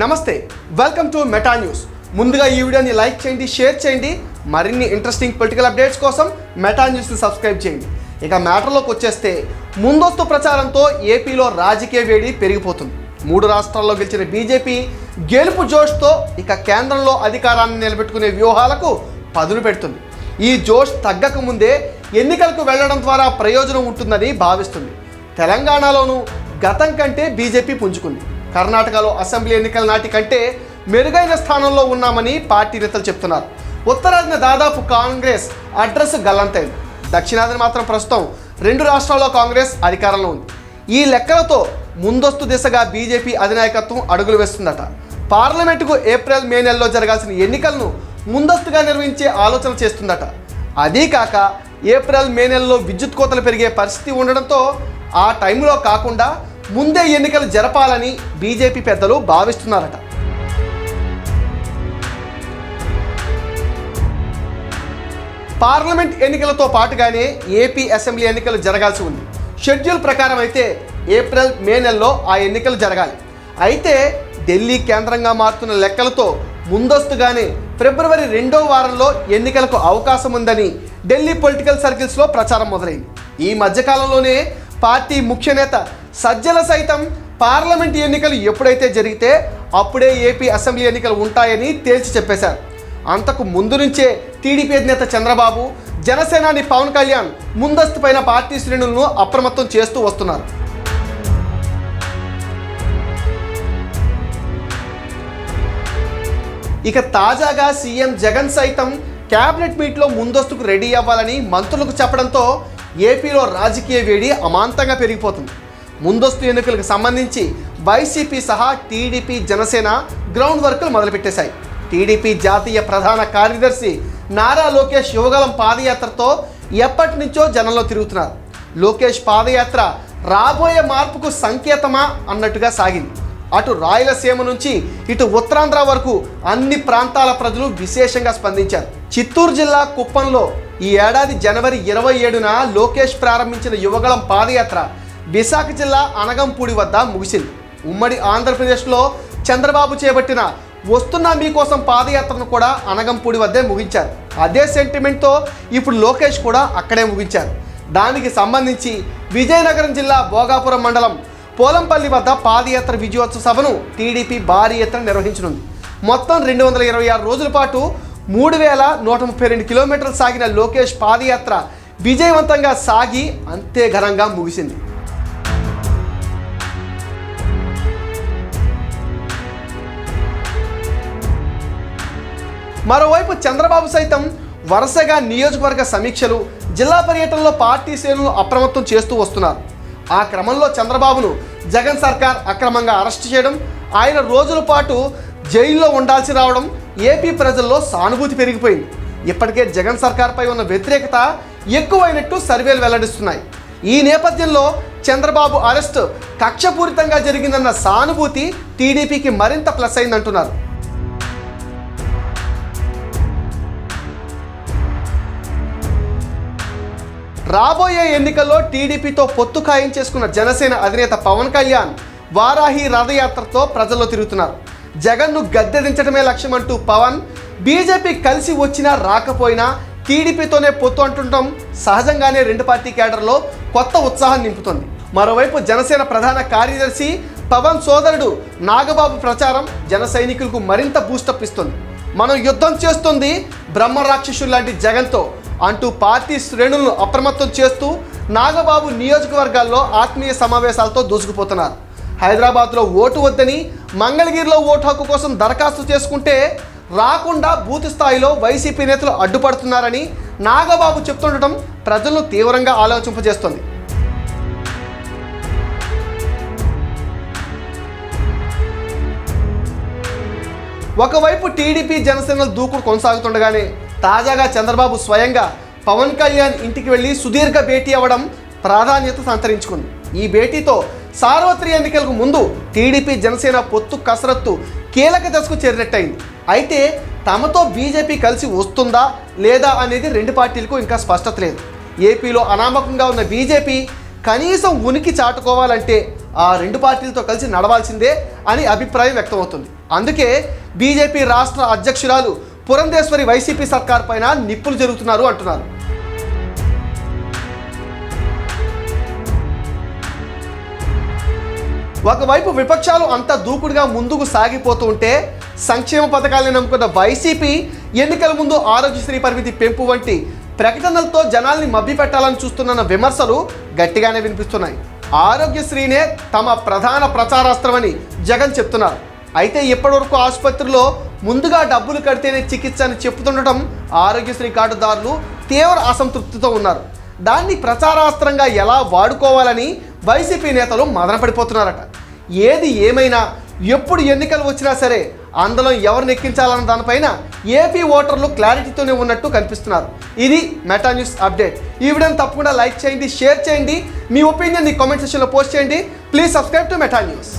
నమస్తే welcome to Meta news ముందుగా ఈ వీడియోని లైక్ చేయండి షేర్ చేయండి. మరిన్ని ఇంట్రెస్టింగ్ పొలిటికల్ అప్డేట్స్ కోసం మెటా న్యూస్ని సబ్స్క్రైబ్ చేయండి. ఇక మ్యాటర్లోకి వచ్చేస్తే ముందస్తు ప్రచారంతో ఏపీలో రాజకీయ వేడి పెరిగిపోతుంది. మూడు రాష్ట్రాల్లో గెలిచిన బీజేపీ గెలుపు జోష్తో ఇక కేంద్రంలో అధికారాన్ని నిలబెట్టుకునే వ్యూహాలకు పదును పెడుతుంది. ఈ జోష్ తగ్గక ముందే ఎన్నికలకు వెళ్ళడం ద్వారా ప్రయోజనం ఉంటుందని భావిస్తుంది. తెలంగాణలోనూ గతం కంటే బీజేపీ పుంజుకుంది. కర్ణాటకలో అసెంబ్లీ ఎన్నికల నాటి కంటే మెరుగైన స్థానంలో ఉన్నామని పార్టీ నేతలు చెప్తున్నారు. ఉత్తరాదిన దాదాపు కాంగ్రెస్ అడ్రస్ గల్లంతైంది. దక్షిణాదిన మాత్రం ప్రస్తుతం రెండు రాష్ట్రాల్లో కాంగ్రెస్ అధికారంలో ఉంది. ఈ లెక్కలతో ముందస్తు దిశగా బీజేపీ అధినాయకత్వం అడుగులు వేస్తుందట. పార్లమెంటుకు ఏప్రిల్ మే నెలలో జరగాల్సిన ఎన్నికలను ముందస్తుగా నిర్వహించే ఆలోచన చేస్తుందట. అదీ కాక ఏప్రిల్ మే నెలలో విద్యుత్ కోతలు పెరిగే పరిస్థితి ఉండడంతో ఆ టైంలో కాకుండా ముందే ఎన్నికలు జరపాలని బీజేపీ పెద్దలు భావిస్తున్నారట. పార్లమెంట్ ఎన్నికలతో పాటుగానే ఏపీ అసెంబ్లీ ఎన్నికలు జరగాల్సి ఉంది. షెడ్యూల్ ప్రకారం అయితే ఏప్రిల్ మే నెలలో ఆ ఎన్నికలు జరగాలి. అయితే ఢిల్లీ కేంద్రంగా మారుతున్న లెక్కలతో ముందస్తుగానే ఫిబ్రవరి రెండో వారంలో ఎన్నికలకు అవకాశం ఉందని ఢిల్లీ పొలిటికల్ సర్కిల్స్లో ప్రచారం మొదలైంది. ఈ మధ్యకాలంలోనే పార్టీ ముఖ్య నేత సజ్జల సైతం పార్లమెంట్ ఎన్నికలు ఎప్పుడైతే జరిగితే అప్పుడే ఏపీ అసెంబ్లీ ఎన్నికలు ఉంటాయని తేల్చి చెప్పేశారు. అంతకు ముందు నుంచే టీడీపీ అధినేత చంద్రబాబు జనసేనాని పవన్ కళ్యాణ్ ముందస్తు పైన పార్టీ శ్రేణులను అప్రమత్తం చేస్తూ వస్తున్నారు. ఇక తాజాగా సీఎం జగన్ సైతం క్యాబినెట్ మీట్లో ముందస్తుకు రెడీ అవ్వాలని మంత్రులకు చెప్పడంతో ఏపీలో రాజకీయ వేడి అమాంతంగా పెరిగిపోతుంది. ముందస్తు ఎన్నికలకు సంబంధించి వైసీపీ సహా టీడీపీ జనసేన గ్రౌండ్ వర్కులు మొదలుపెట్టేశాయి. టీడీపీ జాతీయ ప్రధాన కార్యదర్శి నారా లోకేష్ యువగలం పాదయాత్రతో ఎప్పటి నుంచో జనంలో తిరుగుతున్నారు. లోకేష్ పాదయాత్ర రాబోయే మార్పుకు సంకేతమా అన్నట్టుగా సాగింది. అటు రాయలసీమ నుంచి ఇటు ఉత్తరాంధ్ర వరకు అన్ని ప్రాంతాల ప్రజలు విశేషంగా స్పందించారు. చిత్తూరు జిల్లా కుప్పంలో ఈ ఏడాది జనవరి ఇరవై ఏడున లోకేష్ ప్రారంభించిన యువగళం పాదయాత్ర విశాఖ జిల్లా అనగంపూడి వద్ద ముగిసింది. ఉమ్మడి ఆంధ్రప్రదేశ్లో చంద్రబాబు చేపట్టిన వస్తున్న మీకోసం పాదయాత్రను కూడా అనగంపూడి వద్దే ముగించారు. అదే సెంటిమెంట్తో ఇప్పుడు లోకేష్ కూడా అక్కడే ముగించారు. దానికి సంబంధించి విజయనగరం జిల్లా భోగాపురం మండలం పోలంపల్లి వద్ద పాదయాత్ర విజయోత్సవ సభను టీడీపీ భారీ ఎత్తున నిర్వహించనుంది. మొత్తం రెండు వందల ఇరవై ఆరు రోజుల పాటు మూడు వేల నూట ముప్పై రెండు కిలోమీటర్లు సాగిన లోకేష్ పాదయాత్ర విజయవంతంగా సాగి అంతే ఘనంగా ముగిసింది. మరోవైపు చంద్రబాబు సైతం వరుసగా నియోజకవర్గ సమీక్షలు జిల్లా పర్యటనలో పార్టీ శ్రేణులు అప్రమత్తం చేస్తూ వస్తున్నారు. ఆ క్రమంలో చంద్రబాబును జగన్ సర్కార్ అక్రమంగా అరెస్ట్ చేయడం ఆయన రోజుల పాటు జైల్లో ఉండాల్సి రావడం ఏపీ ప్రజల్లో సానుభూతి పెరిగిపోయింది. ఇప్పటికే జగన్ సర్కార్పై ఉన్న వ్యతిరేకత ఎక్కువైనట్టు సర్వేలు వెల్లడిస్తున్నాయి. ఈ నేపథ్యంలో చంద్రబాబు అరెస్ట్ కక్షపూరితంగా జరిగిందన్న సానుభూతి టీడీపీకి మరింత ప్లస్ అయిందంటున్నారు. రాబోయే ఎన్నికల్లో టీడీపీతో పొత్తు ఖాయం చేసుకున్న జనసేన అధినేత పవన్ కళ్యాణ్ వారాహి రథయాత్రతో ప్రజల్లో తిరుగుతున్నారు. జగన్ను గద్దెదించడమే లక్ష్యం అంటూ పవన్ బీజేపీ కలిసి వచ్చినా రాకపోయినా టీడీపీతోనే పొత్తు అంటుండటం సహజంగానే రెండు పార్టీ కేడర్లో కొత్త ఉత్సాహం నింపుతుంది. మరోవైపు జనసేన ప్రధాన కార్యదర్శి పవన్ సోదరుడు నాగబాబు ప్రచారం జన సైనికులకు మరింత బూస్టప్ ఇస్తుంది. మనం యుద్ధం చేస్తుంది బ్రహ్మ రాక్షసులు లాంటి జగన్తో అంటూ పార్టీ శ్రేణులను అప్రమత్తం చేస్తూ నాగబాబు నియోజకవర్గాల్లో ఆత్మీయ సమావేశాలతో దూసుకుపోతున్నారు. హైదరాబాద్లో ఓటు వద్దని మంగళగిరిలో ఓటు హక్కు కోసం దరఖాస్తు చేసుకుంటే రాకుండా బూత్ స్థాయిలో వైసీపీ నేతలు అడ్డుపడుతున్నారని నాగబాబు చెప్తుండటం ప్రజలను తీవ్రంగా ఆలోచింపజేస్తుంది. ఒకవైపు టీడీపీ జనసేనల దూకుడు కొనసాగుతుండగానే తాజాగా చంద్రబాబు స్వయంగా పవన్ కళ్యాణ్ ఇంటికి వెళ్ళి సుదీర్ఘ భేటీ అవ్వడం ప్రాధాన్యత సంతరించుకుంది. ఈ భేటీతో సార్వత్రిక ఎన్నికలకు ముందు టీడీపీ జనసేన పొత్తు కసరత్తు కీలక దశకు చేరినట్టయింది. అయితే తమతో బీజేపీ కలిసి వస్తుందా లేదా అనేది రెండు పార్టీలకు ఇంకా స్పష్టత లేదు. ఏపీలో అనామకంగా ఉన్న బీజేపీ కనీసం ఉనికి చాటుకోవాలంటే ఆ రెండు పార్టీలతో కలిసి నడవాల్సిందే అని అభిప్రాయం వ్యక్తమవుతుంది. అందుకే బీజేపీ రాష్ట్ర అధ్యక్షురాలు పురంధేశ్వరి వైసీపీ సర్కార్ పైన నిప్పులు జరుగుతున్నారు అంటున్నారు. ఒకవైపు విపక్షాలు అంత దూకుడుగా ముందుకు సాగిపోతూ ఉంటే సంక్షేమ పథకాలను నమ్ముకున్న వైసీపీ ఎన్నికల ముందు ఆరోగ్యశ్రీ పరిమితి పెంపు వంటి ప్రకటనలతో జనాల్ని మభ్యపెట్టాలని చూస్తున్న విమర్శలు గట్టిగానే వినిపిస్తున్నాయి. ఆరోగ్యశ్రీనే తమ ప్రధాన ప్రచారాస్త్రమని జగన్ చెప్తున్నారు. అయితే ఇప్పటివరకు ఆసుపత్రిలో ముందుగా డబ్బులు కడితేనే చికిత్స అని చెప్తుండటం ఆరోగ్యశ్రీ కార్డుదారులు తీవ్ర అసంతృప్తితో ఉన్నారు. దాన్ని ప్రచారాస్త్రంగా ఎలా వాడుకోవాలని వైసీపీ నేతలు మదనపడిపోతున్నారట ఏది ఏమైనా ఎప్పుడు ఎన్నికలు వచ్చినా సరే అందులో ఎవరిని ఎక్కించాలన్న దానిపైన ఏపీ ఓటర్లు క్లారిటీతోనే ఉన్నట్టు కనిపిస్తున్నారు. ఇది మెటా న్యూస్ అప్డేట్. ఈ వీడియోని తప్పకుండా లైక్ చేయండి షేర్ చేయండి. మీ ఒపీనియన్ మీ కామెంట్ సెక్షన్లో పోస్ట్ చేయండి. Please subscribe to Meta News.